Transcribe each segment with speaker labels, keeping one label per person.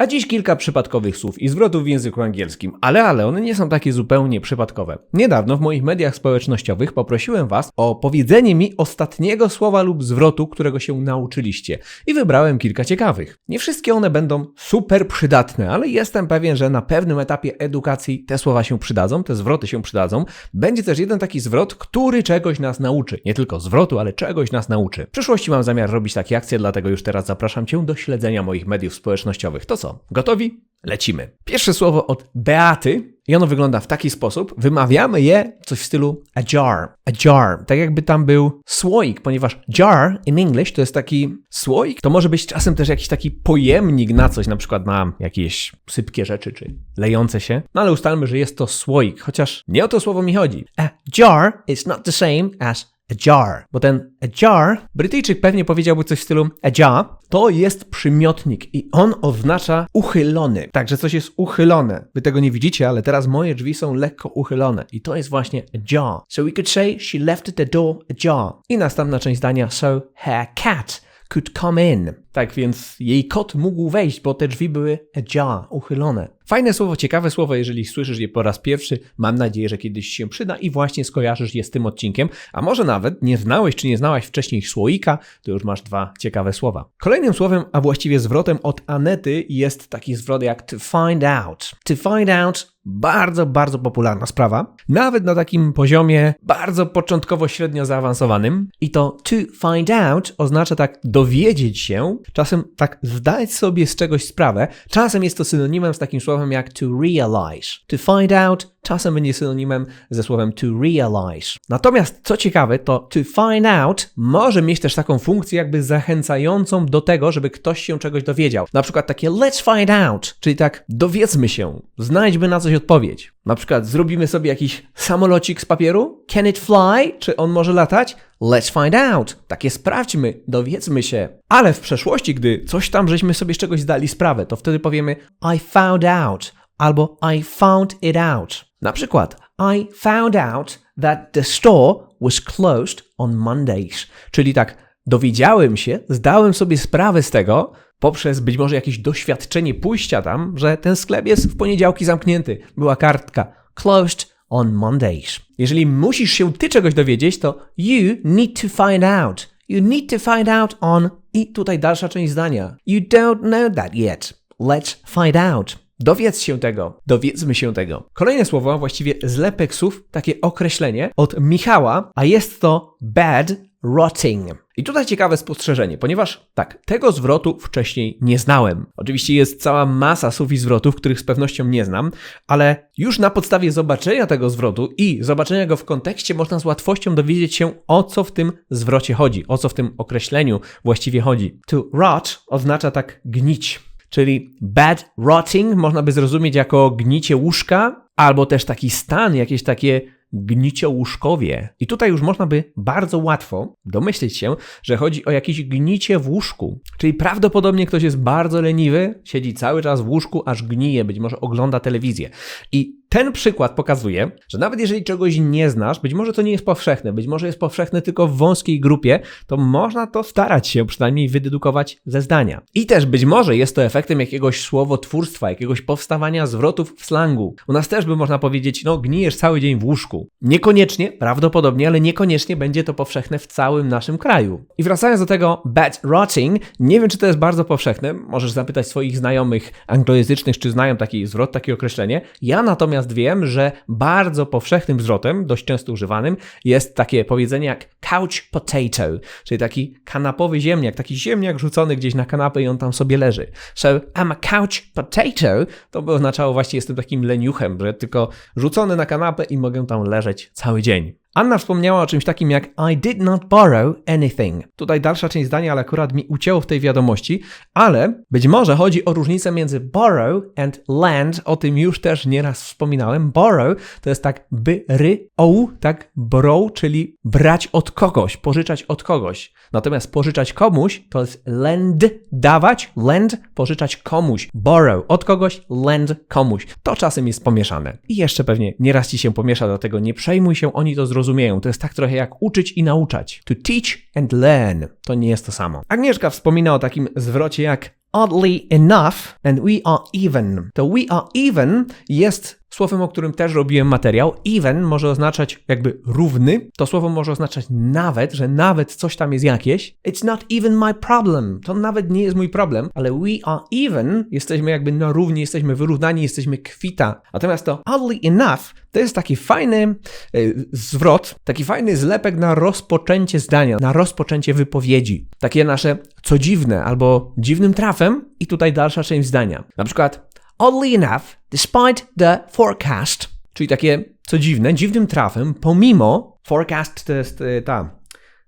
Speaker 1: A dziś kilka przypadkowych słów i zwrotów w języku angielskim, ale ale one nie są takie zupełnie przypadkowe. Niedawno w moich mediach społecznościowych poprosiłem Was o powiedzenie mi ostatniego słowa lub zwrotu, którego się nauczyliście i wybrałem kilka ciekawych. Nie wszystkie one będą super przydatne, ale jestem pewien, że na pewnym etapie edukacji te słowa się przydadzą, te zwroty się przydadzą. Będzie też jeden taki zwrot, który czegoś nas nauczy. Nie tylko zwrotu, ale czegoś nas nauczy. W przyszłości mam zamiar robić takie akcje, dlatego już teraz zapraszam Cię do śledzenia moich mediów społecznościowych. To co? Gotowi? Lecimy. Pierwsze słowo od Beaty i ono wygląda w taki sposób. Wymawiamy je coś w stylu a jar, a jar. Tak jakby tam był słoik, ponieważ jar in English to jest taki słoik. To może być czasem też jakiś taki pojemnik na coś, na przykład na jakieś sypkie rzeczy czy lejące się. No ale ustalmy, że jest to słoik, chociaż nie o to słowo mi chodzi. A jar is not the same as a jar, bo ten a jar, Brytyjczyk pewnie powiedziałby coś w stylu a jar, to jest przymiotnik i on oznacza uchylony. Także coś jest uchylone. Wy tego nie widzicie, ale teraz moje drzwi są lekko uchylone i to jest właśnie a jar. So we could say she left the door ajar. I następna część zdania, so her cat could come in. Tak więc jej kot mógł wejść, bo te drzwi były ajar, uchylone. Fajne słowo, ciekawe słowo, jeżeli słyszysz je po raz pierwszy, mam nadzieję, że kiedyś się przyda i właśnie skojarzysz je z tym odcinkiem, a może nawet nie znałeś czy nie znałaś wcześniej słoika, to już masz dwa ciekawe słowa. Kolejnym słowem, a właściwie zwrotem od Anety jest taki zwrot jak to find out. To find out bardzo, bardzo popularna sprawa, nawet na takim poziomie bardzo początkowo średnio zaawansowanym. I to to find out oznacza tak dowiedzieć się, czasem tak zdać sobie z czegoś sprawę, czasem jest to synonimem z takim słowem to realize. To find out czasem będzie synonimem ze słowem to realize. Natomiast co ciekawe, to to find out może mieć też taką funkcję jakby zachęcającą do tego, żeby ktoś się czegoś dowiedział. Na przykład takie let's find out, czyli tak dowiedzmy się, znajdźmy na coś odpowiedź. Na przykład zrobimy sobie jakiś samolocik z papieru? Can it fly? Czy on może latać? Let's find out. Takie sprawdźmy, dowiedzmy się. Ale w przeszłości, gdy coś tam żeśmy sobie z czegoś zdali sprawę, to wtedy powiemy I found out albo I found it out. Na przykład I found out that the store was closed on Mondays. Czyli tak, dowiedziałem się, zdałem sobie sprawę z tego, poprzez być może jakieś doświadczenie pójścia tam, że ten sklep jest w poniedziałki zamknięty. Była kartka closed on Mondays. Jeżeli musisz się ty czegoś dowiedzieć, to you need to find out. You need to find out on i tutaj dalsza część zdania. You don't know that yet. Let's find out. Dowiedz się tego, dowiedzmy się tego. Kolejne słowo, właściwie zlepek słów, takie określenie od Michała, a jest to bad rotting. I tutaj ciekawe spostrzeżenie, ponieważ tak, tego zwrotu wcześniej nie znałem. Oczywiście jest cała masa słów i zwrotów, których z pewnością nie znam, ale już na podstawie zobaczenia tego zwrotu i zobaczenia go w kontekście można z łatwością dowiedzieć się, o co w tym zwrocie chodzi, o co w tym określeniu właściwie chodzi. To rot oznacza tak gnić. Czyli bad rotting można by zrozumieć jako gnicie łóżka, albo też taki stan, jakieś takie gniciołóżkowie. I tutaj już można by bardzo łatwo domyślić się, że chodzi o jakieś gnicie w łóżku. Czyli prawdopodobnie ktoś jest bardzo leniwy, siedzi cały czas w łóżku, aż gnije, być może ogląda telewizję. I ten przykład pokazuje, że nawet jeżeli czegoś nie znasz, być może to nie jest powszechne, być może jest powszechne tylko w wąskiej grupie, to można to starać się przynajmniej wydedukować ze zdania. I też być może jest to efektem jakiegoś słowotwórstwa, jakiegoś powstawania zwrotów w slangu. U nas też by można powiedzieć, no gnijesz cały dzień w łóżku. Niekoniecznie, prawdopodobnie, ale niekoniecznie będzie to powszechne w całym naszym kraju. I wracając do tego bad rotting, nie wiem czy to jest bardzo powszechne, możesz zapytać swoich znajomych anglojęzycznych, czy znają taki zwrot, takie określenie. Ja natomiast Natomiast wiem, że bardzo powszechnym zwrotem, dość często używanym, jest takie powiedzenie jak couch potato, czyli taki kanapowy ziemniak, taki ziemniak rzucony gdzieś na kanapę i on tam sobie leży. So I'm a couch potato, to by oznaczało właśnie jestem takim leniuchem, że tylko rzucony na kanapę i mogę tam leżeć cały dzień. Anna wspomniała o czymś takim jak I did not borrow anything. Tutaj dalsza część zdania, ale akurat mi ucięło w tej wiadomości, ale być może chodzi o różnicę między borrow and lend, o tym już też nieraz wspominałem. Borrow to jest tak by, ry, o, tak borrow, czyli brać od kogoś, pożyczać od kogoś. Natomiast pożyczać komuś to jest lend, dawać, lend, pożyczać komuś. Borrow od kogoś, lend komuś. To czasem jest pomieszane. I jeszcze pewnie nieraz ci się pomiesza, dlatego nie przejmuj się, oni to zrozumieją. To jest tak trochę jak uczyć i nauczać. To teach and learn. To nie jest to samo. Agnieszka wspomina o takim zwrocie jak oddly enough and we are even. To we are even jest słowem, o którym też robiłem materiał. Even może oznaczać jakby równy. To słowo może oznaczać nawet, że nawet coś tam jest jakieś. It's not even my problem. To nawet nie jest mój problem, ale we are even. Jesteśmy jakby na równi, jesteśmy wyrównani, jesteśmy kwita. Natomiast to oddly enough to jest taki fajny y, zwrot, taki fajny zlepek na rozpoczęcie zdania, na rozpoczęcie wypowiedzi. Takie nasze co dziwne albo dziwnym trafem i tutaj dalsza część zdania. Na przykład Oddly enough, despite the forecast, czyli takie co dziwne, dziwnym trafem, pomimo forecast to jest y, ta,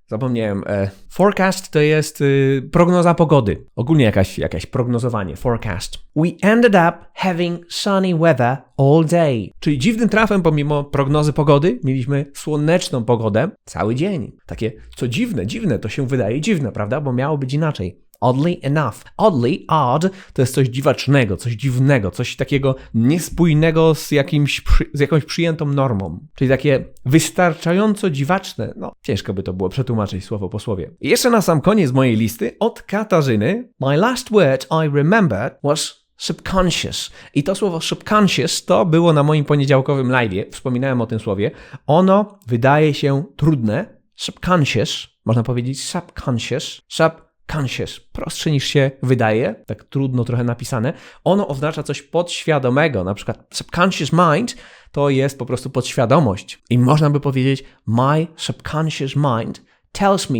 Speaker 1: zapomniałem, e, forecast to jest y, prognoza pogody, ogólnie jakaś, jakaś prognozowanie, forecast. We ended up having sunny weather all day, czyli dziwnym trafem, pomimo prognozy pogody, mieliśmy słoneczną pogodę cały dzień. Takie co dziwne, dziwne, to się wydaje dziwne, prawda, bo miało być inaczej. Oddly enough. Oddly, odd, to jest coś dziwacznego, coś dziwnego, coś takiego niespójnego z, jakimś, z jakąś przyjętą normą. Czyli takie wystarczająco dziwaczne. No, ciężko by to było przetłumaczyć słowo po słowie. I jeszcze na sam koniec mojej listy od Katarzyny. My last word I remembered was subconscious. I to słowo subconscious to było na moim poniedziałkowym live. Wspominałem o tym słowie. Ono wydaje się trudne. Subconscious, można powiedzieć subconscious. Subconscious, prostsze niż się wydaje, tak trudno trochę napisane. Ono oznacza coś podświadomego, na przykład subconscious mind to jest po prostu podświadomość. I można by powiedzieć, my subconscious mind tells me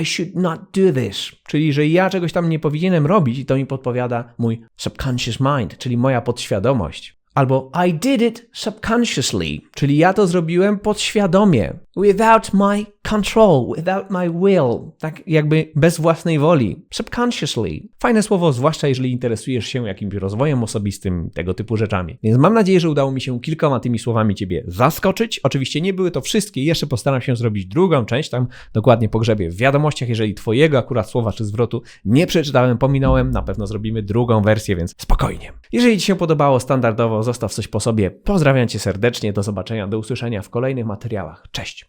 Speaker 1: I should not do this. Czyli, że ja czegoś tam nie powinienem robić i to mi podpowiada mój subconscious mind, czyli moja podświadomość. Albo I did it subconsciously, czyli ja to zrobiłem podświadomie, without my control, without my will, tak jakby bez własnej woli, subconsciously. Fajne słowo, zwłaszcza jeżeli interesujesz się jakimś rozwojem osobistym, tego typu rzeczami. Więc mam nadzieję, że udało mi się kilkoma tymi słowami Ciebie zaskoczyć. Oczywiście nie były to wszystkie, jeszcze postaram się zrobić drugą część, tam dokładnie pogrzebię w wiadomościach. Jeżeli Twojego akurat słowa czy zwrotu nie przeczytałem, pominąłem, na pewno zrobimy drugą wersję, więc spokojnie. Jeżeli Ci się podobało, standardowo zostaw coś po sobie. Pozdrawiam Cię serdecznie, do zobaczenia, do usłyszenia w kolejnych materiałach. Cześć!